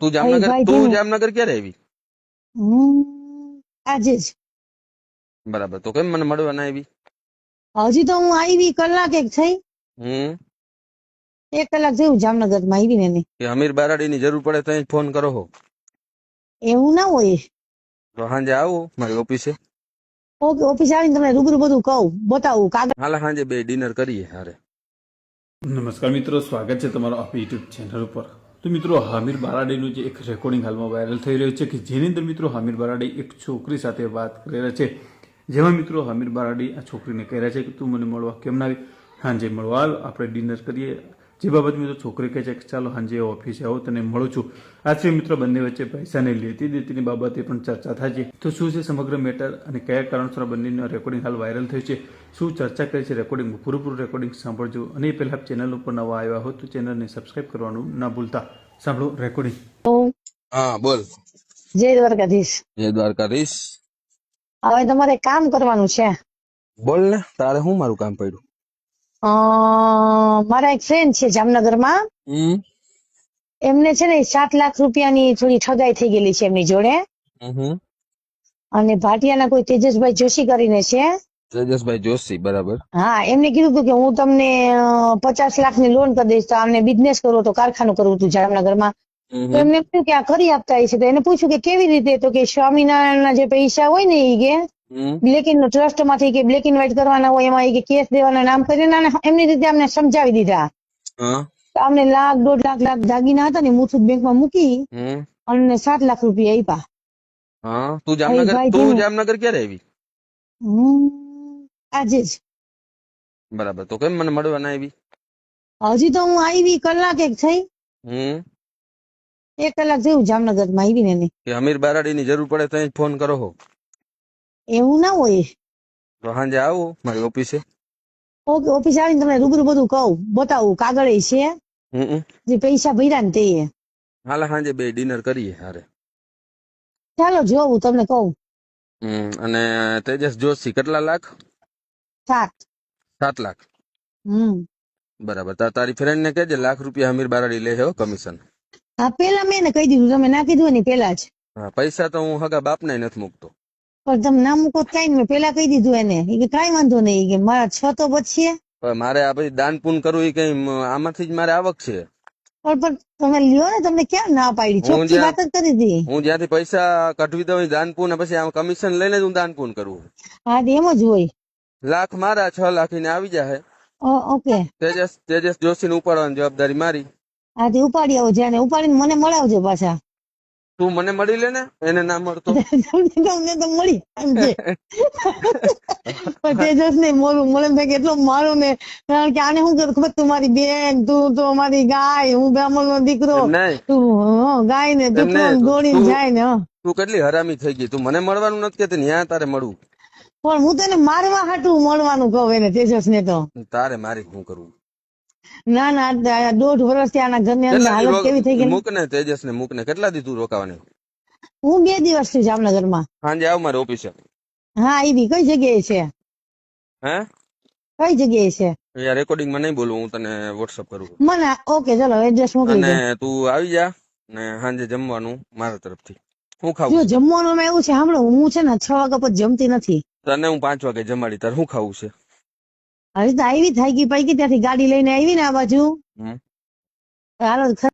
તું જામનગર તું જામનગર ક્યારે આવી? આજે જ. બરાબર. તો કેમ મને મળવા ના આવી? હજી તો હું આવી કલાક એક થઈ. હમ. એક કલાક થયું જામનગરમાં આવી ને કે અમીર બારાડી ની જરૂર પડે તો અહીં ફોન કરો હો. એવું ના હોય. તો સાંજે આવો મારી ઓફિસે. ઓકે ઓફિસ આવીને તમને રૂબરૂ બધું કહું બતાવું કાગળ હાલ સાંજે બે ડિનર કરીએ હારે. નમસ્કાર મિત્રો સ્વાગત છે તમારો આપ યુટ્યુબ ચેનલ ઉપર. તો મિત્રો, હામિર બારાડીનું જે એક રેકોર્ડિંગ હાલમાં વાયરલ થઈ રહ્યું છે કે જેની અંદર મિત્રો હામીર બારાડી એક છોકરી સાથે વાત કરી રહ્યા છે. જેમાં મિત્રો હામિર બારાડી આ છોકરીને કહી રહ્યા છે કે તું મને મળવા કેમ ના આવી? હાંજે મળવા આવ આપણે ડિનર કરીએ. જે બાબત મિત્રો છોકરી કહે છે કે ચાલો હાંજે ઓફિસે આવો તને મળું છું. આથી મિત્રો બંને વચ્ચે પૈસાની લેતી દેતીની બાબતે પણ ચર્ચા થાય છે. તો શું છે સમગ્ર મેટર અને કયા કારણસર બંનેનું રેકોર્ડિંગ હાલ વાયરલ થયું છે? શું ચર્ચા કરી છે રેકોર્ડિંગ પૂરેપૂરું રેકોર્ડિંગ સાંભળજો. અને એ પહેલા ચેનલ ઉપર નવા આવ્યા હો તો ચેનલને સબસ્ક્રાઇબ કરવાનું ના ભૂલતા. સાંભળો રેકોર્ડિંગ હા બોલ. જય દ્વારકાધીશ. જય દ્વારકાધીશ. હવે તમારે કામ કરવાનું છે. બોલ ને તારે હું મારું કામ પડ્યું? મારા એક ફ્રેન્ડ છે જામનગરમાં. એમને છે ને સાત લાખ રૂપિયાની થોડી ઠગાઈ થઈ ગયેલી છે એમની જોડે. અને ભાટિયાના કોઈ તેજસભાઈ જોશી કરીને છે. તેજસભાઈ જોશી બરાબર. હા એમને કીધું હતું કે હું તમને પચાસ લાખની લોન કરી દઈશ તો આમને બિઝનેસ કરવો તો કારખાનું કરવું હતું જામનગરમાં. તો એમને કહ્યું કે આ કરી આપતા છે તો એને પૂછ્યું કે કેવી રીતે? તો કે સ્વામિનારાયણના જે પૈસા હોય ને એ કે બ્લેક ઇન ટ્રસ્ટમાંથી કે બ્લેક ઇન વ્હાઈટ કરવાના હોય એમાં કે કેસ દેવાના નામ કરીને અને એમની રીતે અમને સમજાવી દીધા. અમને લાખ દોઢ લાખ લાખ દાગીના હતા ને મુથુટ બેંકમાં મૂકી અને સાત લાખ રૂપિયા આપ્યા હા. તું જામનગર તું જામનગર ક્યારે આવી? આજે જ. બરાબર. તો કેમ મને મળવા ના આવી? હજી તો હું આવી કલાક એક થઈ. એક કલાક થયું જામનગરમાં આવી ને કે અમીર બારાડી ની જરૂર પડે તો ફોન કરો હો. એવું ના હોય. તો સાંજે આવો મારી ઓફિસે. ઓકે ઓફિસ આવીને તમને રૂબરૂ બધું કહું બતાવું કાગળ છે હમ જે પૈસા ભર્યા ને તે. હાલે સાંજે બે ડિનર કરીએ હારે. ચાલો જોવું તમને કહું. હમ અને તેજસ જોશી કેટલા લાખ? સાત. સાત લાખ. હમ. બરાબર તારી ફ્રેન્ડ ને કહેજે લાખ રૂપિયા અમીર બારાડી લે હો કમિશન. હા પેલા મેં એને કહી દીધું તમે ના કીધું ને પેલા જ. પૈસા તો હું હગા બાપ ને નથી મૂકતો. પણ તમે ના મૂકો કઈ મેં પેલા કહી દીધું એને. કે કઈ વાંધો નહીં. કે મારા છ તો પછી મારે આ પછી દાન પૂન કરવું એ કઈ આમાંથી જ મારે આવક છે. પણ તમે લ્યો ને તમને ક્યાં ના પાડી? ચોખ્ખી વાત જ કરી હતી હું જ્યાંથી પૈસા કઢવી દઉં દાન પૂન પછી આમ કમિશન લઈને જ હું દાન પૂન કરું. હા એમ જ હોય. લાખ મારા છ લાખ ને આવી જાય ઓકે. તેજસ તેજસ જોશી ને ઉપાડવાની જવાબદારી મારી. હા તે ઉપાડી આવો જ્યાં ઉપાડીને મને મળાવજો પાછા. તું મને મળી લે ને એને ના મળતો. તમને તો મળી એમ છે. તેજસ ને મોરું મળે ભાઈ કેટલો મારું ને. કારણ કે આને શું કરું ખબર? તું મારી બેન તું તો મારી ગાય હું બ્રાહ્મણ નો દીકરો તું ગાય ને તું દોડીને જાય ને તું કેટલી હરામી થઈ ગઈ? તું મને મળવાનું નથી કેતી ન્યા તારે મળવું. પણ હું તને મારવા હાટું મળવાનું કહું એને તેજસ ને તો. તારે મારી શું કરવું? ના ના દોઢ દોઢ વર્ષથી આના ઘરની અંદર હાલત કેવી થઈ ગઈ મૂકને તેજસ ને મૂકને કેટલા દી તું રોકાવાની હું બે દિવસથી જામનગરમાં સાંજે આવ મારી ઓફિસે. હા આવી કઈ જગ્યાએ છે? હે? કઈ જગ્યાએ છે? યાર રેકોર્ડિંગમાં નહીં બોલું હું તને વોટ્સઅપ કરું મને ઓકે ચલો એડ્રેસ મોકલી દે. અને તું આવી જા ને સાંજે જમવાનું મારા તરફથી. હું જો ખાવું જમવાનું એવું છે સાંભળો હું છે ને છ વાગ્યા પછી જમતી નથી. તને હું પાંચ વાગે જમાડી તાર હું ખાવું છે? હજી તો આવી થાય ગઈ પૈકી ત્યાંથી ગાડી લઈને આવી ને આ બાજુ. હાલો